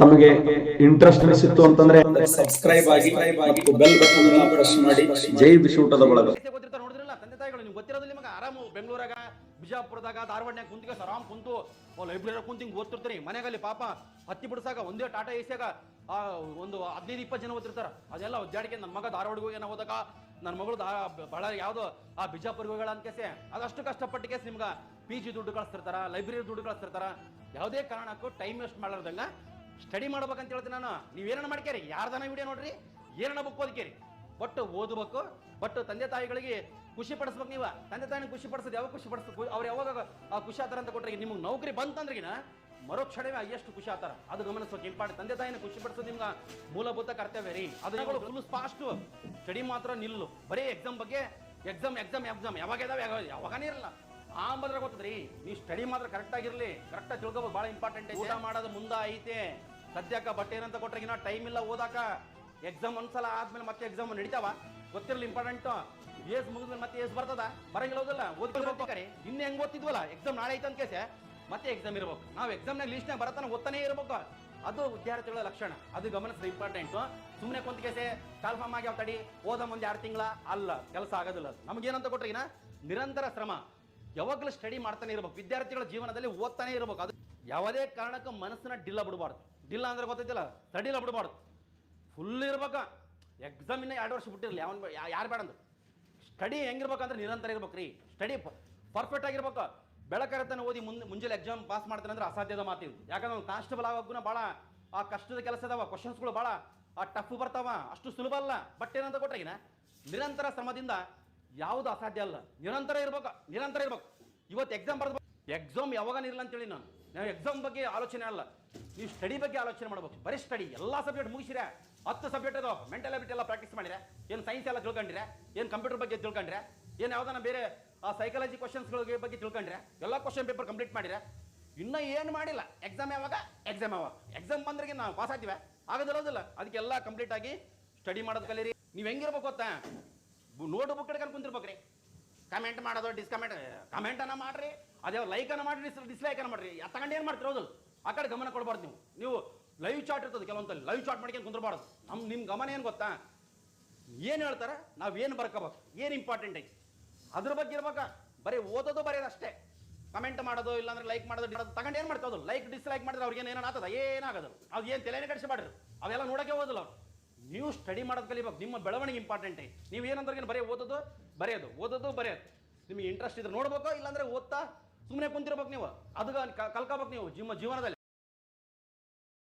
ತಮಗೆ ಇಂಟ್ರೆಸ್ಟ್ ಅನಿಸಿತ್ತು ಅಂತಂದ್ರೆ ಸಬ್ಸ್ಕ್ರೈಬ್ ಆಗಿ ಮತ್ತು ಬೆಲ್ ಬಟನ್ ಅನ್ನು ಪ್ರೆಸ್ ಮಾಡಿ. ಜೈ ಗೊತ್ತಿರ್ತಾರ ನೋಡಿದ್ರಲ್ಲ ತಂದೆ ತಾಯಿಗಳು ನೀವು ಗೊತ್ತಿರೋದು ನಿಮಗೆ. ಆರಾಮ ಬೆಂಗಳೂರಾಗ ಬಿಜಾಪುರದಾಗ ಧಾರವಾಡನ್ಯಾಗ ಕುಂತಿಗೆ ಆರಾಮ್ ಕುಂತು ಲೈಬ್ರರಿ ಕುಂತಿ ಹಿಂಗೆ ಓದ್ತಿರ್ತಾರೆ. ಮನೆಗಲ್ಲಿ ಪಾಪ ಹತ್ತಿ ಬಿಡ್ಸಾಗ ಒಂದೇ ಟಾಟಾ ಏಸಿಯಾಗ ಆ ಒಂದು ಹದಿನೈದು ಇಪ್ಪತ್ತು ಜನ ಓದ್ತಿರ್ತಾರ. ಅದೆಲ್ಲ ಒದ್ದಾಡಿಕೆ ನನ್ನ ಮಗ ಧಾರವಾಡಗೆ ಹೋಗಿ ಏನೋ ಓದಕ ನನ್ನ ಮಗಳು ಬಹಳ ಯಾವ್ದು ಆ ಬಿಜಾಪುರ್ಗೆ ಹೋಗಳ ಅಂತ ಕೇಸೆ. ಅದಷ್ಟು ಕಷ್ಟಪಟ್ಟು ಕೇಸ್ ನಿಮ್ಗೆ ಪಿ ಜಿ ದುಡ್ಡು ಕಳಿಸ್ತಿರ್ತಾರ ಲೈಬ್ರರಿ ದುಡ್ಡು ಕಳಿಸ್ತಿರ್ತಾರ. ಯಾವುದೇ ಕಾರಣಕ್ಕೂ ಟೈಮ್ ವೇಸ್ಟ್ ಮಾಡಲಾರ್ದಂಗ ಸ್ಟಡಿ ಮಾಡ್ಬೇಕಂತ ಹೇಳ್ತೀನಿ ನಾನು. ನೀವೇನ ಮಾಡ್ಕೇರಿ ಯಾರ್ದನ ವಿಡಿಯೋ ನೋಡ್ರಿ? ಏನನ್ನ ಬುಕ್ ಓದ್ಕೇರಿ ಬಟ್ ಓದಬೇಕು ಬಟ್ ತಂದೆ ತಾಯಿಗಳಿಗೆ ಖುಷಿ ಪಡಿಸ್ಬೇಕು ನೀವು. ತಂದೆ ತಾಯಿನ ಖುಷಿ ಪಡಿಸೋದು ಯಾವಾಗ ಖುಷಿ ಪಡಿಸ್ಬೇಕು? ಅವ್ರು ಯಾವಾಗ ಆ ಖುಷಿ ಆತಾರ ಅಂತ ಕೊಟ್ರೆ ನಿಮ್ಗೆ ನೌಕರಿ ಬಂತಂದ್ರಿಗಿನ ಮರುಕ್ಷಣವೇ ಎಷ್ಟು ಖುಷಿ ಆತಾರ? ಅದು ಗಮನಿಸ್ಬೇಕು. ಇಂಪಾರ್ಟೆಂಟ್. ತಂದೆ ತಾಯಿನ ಖುಷಿ ಪಡಿಸೋದು ನಿಮ್ಗೆ ಮೂಲಭೂತ ಕರ್ತವ್ಯ ರೀ. ಅದು ಫುಲ್ ಫಾಸ್ಟ್ ಸ್ಟಡಿ ಮಾತ್ರ ನಿಲ್ಲು. ಬರೀ ಎಕ್ಸಾಮ್ ಬಗ್ಗೆ ಎಕ್ಸಾಮ್ ಎಕ್ಸಾಮ್ ಎಕ್ಸಾಮ್ ಯಾವಾಗ ಇದಾವೆ? ಯಾವಾಗ ಯಾವಾಗನೇ ಇರಲ್ಲ. ಆ ಬಂದ್ರೆ ಗೊತ್ತದ್ರಿ? ನೀವು ಸ್ಟಡಿ ಮಾತ್ರ ಕರೆಕ್ಟ್ ಆಗಿರ್ಲಿ. ಕರೆಕ್ಟ್ ಆಗಿ ತಿಳ್ಕೊಬೋದು ಭಾಳ ಇಂಪಾರ್ಟೆಂಟ್ ಊಟ ಮಾಡೋದು ಮುಂದೆ ಐತೆ ಸದ್ಯಕ್ಕ ಬಟ್ಟೆ ಏನಂತ ಕೊಟ್ರೆ ಇನ್ನ ಟೈಮ್ ಇಲ್ಲ ಓದಾಕ ಎಕ್ಸಾಮ್ ಒಂದ್ಸಲ ಆದ್ಮೇಲೆ ಮತ್ತೆ ಎಕ್ಸಾಮ್ ನಡೀತಾವ. ಗೊತ್ತಿರಲಿ ಇಂಪಾರ್ಟೆಂಟ್ ಏಸ್ ಮುಗಿದ್ಮೇಲೆ ಮತ್ತೆ ಏಸ್ ಬರ್ತದ? ಬರಂಗಿಲ್ಲ ಓದಲ್ಲ ಓದ್ಕೊಳ್ಬೇಕಾರೆ ಇನ್ನೇ ಹೆಂಗ್ ಓದ್ತಿದ್ವಲ್ಲ? ಎಕ್ಸಾಮ್ ನಾಳೆ ಐತೆ ಅಂತ ಕೇಸೆ. ಮತ್ತೆ ಎಕ್ಸಾಮ್ ಇರ್ಬೇಕು. ನಾವು ಎಕ್ಸಾಮ್ನಾಗ ಲೀಸ್ಟ್ನಾಗ ಬರತಾನೆ ಓದ್ತಾನೆ ಇರ್ಬೇಕು. ಅದು ವಿದ್ಯಾರ್ಥಿಗಳ ಲಕ್ಷಣ. ಅದು ಗಮನಿಸಿದ ಇಂಪಾರ್ಟೆಂಟ್ ಸುಮ್ಮನೆ ಕೊಂತ ಕೇಸೆ ಕಾಲ್ಫಾರ್ಮ್ ಆಗ್ಯಾವ ತಡಿ? ಓದ ಮುಂದೆ ಎರಡು ತಿಂಗಳ? ಅಲ್ಲ. ಕೆಲಸ ಆಗೋದಿಲ್ಲ ನಮಗೇನಂತ ಕೊಟ್ರೆ ನಿರಂತರ ಶ್ರಮ. ಯಾವಾಗಲೂ ಸ್ಟಡಿ ಮಾಡ್ತಾನೆ ಇರ್ಬೇಕು. ವಿದ್ಯಾರ್ಥಿಗಳ ಜೀವನದಲ್ಲಿ ಓದ್ತಾನೆ ಇರ್ಬೇಕು. ಅದು ಯಾವುದೇ ಕಾರಣಕ್ಕೂ ಮನಸ್ಸನ್ನ ಡಿಲ್ಲ ಬಿಡಬಾರ್ದು. ಡಿಲ್ಲ ಅಂದ್ರೆ ಗೊತ್ತೈತಿಲ್ಲ? ಸ್ಟಡಿಲ್ಲ ಬಿಡಬಾರ್ದು. ಫುಲ್ ಇರ್ಬೇಕ. ಎಕ್ಸಾಮ್ ಇನ್ನ ಎರಡು ವರ್ಷ ಬಿಟ್ಟಿರಲಿ. ಯಾವನ್ ಯಾರು ಬೇಡಂದು ಸ್ಟಡಿ ಹೆಂಗಿರ್ಬೇಕಂದ್ರೆ ನಿರಂತರ ಇರ್ಬೇಕು ರೀ. ಸ್ಟಡಿ ಪರ್ಫೆಕ್ಟ್ ಆಗಿರ್ಬೇಕು. ಬೆಳಕರತನ ಓದಿ ಮುಂದೆ ಮುಂಜಾನೆ ಎಕ್ಸಾಮ್ ಪಾಸ್ ಮಾಡ್ತಾನೆ ಅಂದ್ರೆ ಅಸಾಧ್ಯದ ಮಾತಿದ್ದು ಯಾಕಂದ್ರೆ ಅವ್ನು ಕಾನ್ಸ್ಟೇಬಲ್ ಆಗೋಕ್ಕೂ ಭಾಳ ಆ ಕಷ್ಟದ ಕೆಲಸ ಅದಾವ ಕ್ವಶನ್ಸ್ಗಳು ಭಾಳ ಆ ಟಫ್ ಬರ್ತಾವ, ಅಷ್ಟು ಸುಲಭ ಅಲ್ಲ. ಬಟ್ ಏನಂತ ಕೊಟ್ಟಾಗಿನ ನಿರಂತರ ಶ್ರಮದಿಂದ ಯಾವುದು ಅಸಾಧ್ಯ ಅಲ್ಲ. ನಿರಂತರ ಇರ್ಬೇಕು ನಿರಂತರ ಇರ್ಬೇಕು. ಇವತ್ತು ಎಕ್ಸಾಮ್ ಬರ್ದು ಎಕ್ಸಾಮ್ ಯಾವಾಗ ಇರಲ್ಲ ಅಂತೇಳಿ ನಾನು. ನಾವು ಎಕ್ಸಾಮ್ ಬಗ್ಗೆ ಆಲೋಚನೆ ಅಲ್ಲ. ನೀವು ಸ್ಟಡಿ ಬಗ್ಗೆ ಆಲೋಚನೆ ಮಾಡ್ಬೇಕು. ಬರೀ ಸ್ಟಡಿ ಎಲ್ಲ ಸಬ್ಜೆಕ್ಟ್ ಮುಗಿಸಿರೆ, ಹತ್ತು ಸಬ್ಜೆಕ್ಟ್ ಅದಾವ ಮೆಂಟಲ್ ಅಬಿಲಿಟಿ ಎಲ್ಲ ಪ್ರಾಕ್ಟೀಸ್ ಮಾಡಿದ್ರೆ ಏನು ಸೈನ್ಸ್ ಎಲ್ಲ ತಿಳ್ಕೊಂಡ್ರೆ, ಏನು ಕಂಪ್ಯೂಟರ್ ಬಗ್ಗೆ ತಿಳ್ಕೊಂಡ್ರೆ, ಏನು ಯಾವ್ದಾನ ಬೇರೆ, ಆ ಸೈಕಾಲಜಿ ಕ್ವಶನ್ಸ್ಗಳ ಬಗ್ಗೆ ತಿಳ್ಕೊಂಡ್ರೆ, ಎಲ್ಲ ಕ್ವಶನ್ ಪೇಪರ್ ಕಂಪ್ಲೀಟ್ ಮಾಡಿದ್ರೆ ಇನ್ನೂ ಏನು ಮಾಡಿಲ್ಲ. ಎಕ್ಸಾಮ್ ಯಾವಾಗ? ಎಕ್ಸಾಮ್ ಯಾವಾಗ? ಎಕ್ಸಾಮ್ ಬಂದ್ರಿಗೆ ನಾವು ಪಾಸ್ ಆಗ್ತೀವಿ. ಆಗೋದಿರೋದಿಲ್ಲ. ಅದಕ್ಕೆಲ್ಲ ಕಂಪ್ಲೀಟ್ ಆಗಿ ಸ್ಟಡಿ ಮಾಡೋದು ಕಲೀರಿ. ನೀವು ಹೆಂಗಿರ್ಬೇಕು ಗೊತ್ತಾ? ನೋಟ್ ಬುಕ್ ಹಿಡ್ಕೊಂಡು ಕುಂತಿರ್ಬೇಕ್ರಿ. ಕಮೆಂಟ್ ಮಾಡೋದು ಡಿಸ್ಕಮೆಂಟ್ ಕಮೆಂಟನ್ನು ಮಾಡಿರಿ. ಅದೇ ಲೈಕ್ ಅನ್ನ ಮಾಡ್ರಿ ಡಿಸ್ಲೈಕ್ ಅನ್ನ ಮಾಡ್ರಿ. ತಗೊಂಡು ಏನು ಮಾಡ್ತೀರಿ? ಹೌದು. ಆ ಕಡೆ ಗಮನ ಕೊಡಬಾರ್ದು ನೀವು. ನೀವು ಲೈವ್ ಚಾಟ್ ಇರ್ತದೆ ಕೆಲವೊಂದಲ್ಲಿ ಲೈವ್ ಚಾಟ್ ಮಾಡ್ಕೊಂಡು ಕುಂದ್ರಬಾರ್ದು. ನಮ್ಮ ನಿಮ್ಮ ಗಮನ ಏನು ಗೊತ್ತಾ? ಏನು ಹೇಳ್ತಾರೆ? ನಾವು ಏನು ಬರ್ಕೋಬೇಕು? ಏನು ಇಂಪಾರ್ಟೆಂಟ್ ಐತಿ? ಅದ್ರ ಬಗ್ಗೆ ಇರ್ಬೇಕಾ? ಬರೀ ಓದೋದು ಬರೆಯೋದು ಅಷ್ಟೇ. ಕಮೆಂಟ್ ಮಾಡೋದು, ಇಲ್ಲಾಂದ್ರೆ ಲೈಕ್ ಮಾಡೋದು ತಗೊಂಡು ಏನು ಮಾಡ್ತಾವೆ ಲೈಕ್ ಡಿಸ್ಲೈಕ್ ಮಾಡಿದ್ರೆ ಅವ್ರಿಗೆ ಏನೇನು ಆಗ್ತದ? ಏನಾಗೋದು? ಅದು ಏನು ತಲೆನೇ ಕಡಿಸಿ ಮಾಡ್ರಿ ಅವೆಲ್ಲ ನೋಡೋಕೆ ಹೋಗೋದಿಲ್ಲ ಅವ್ರು. ನೀವು ಸ್ಟಡಿ ಮಾಡೋದು ಕಲಿಬೇಕು ನಿಮ್ಮ ಬೆಳವಣಿಗೆ ಇಂಪಾರ್ಟೆಂಟ್ ನೀವು ಏನಂದ್ರೆ ಬರೀ ಓದೋದು? ಬರೆಯೋದು. ಓದೋದು, ಬರೆಯೋದು. ನಿಮಗೆ ಇಂಟ್ರೆಸ್ಟ್ ಇದ್ರೆ ನೋಡ್ಬೇಕು, ಇಲ್ಲಾಂದ್ರೆ ಓದ್ತಾ ಸುಮ್ಮನೆ ಕುಂತಿರ್ಬೇಕು ನೀವು. ಅದು ಕಲ್ಕೋಬೇಕು ನೀವು ನಿಮ್ಮ ಜೀವನದಲ್ಲಿ.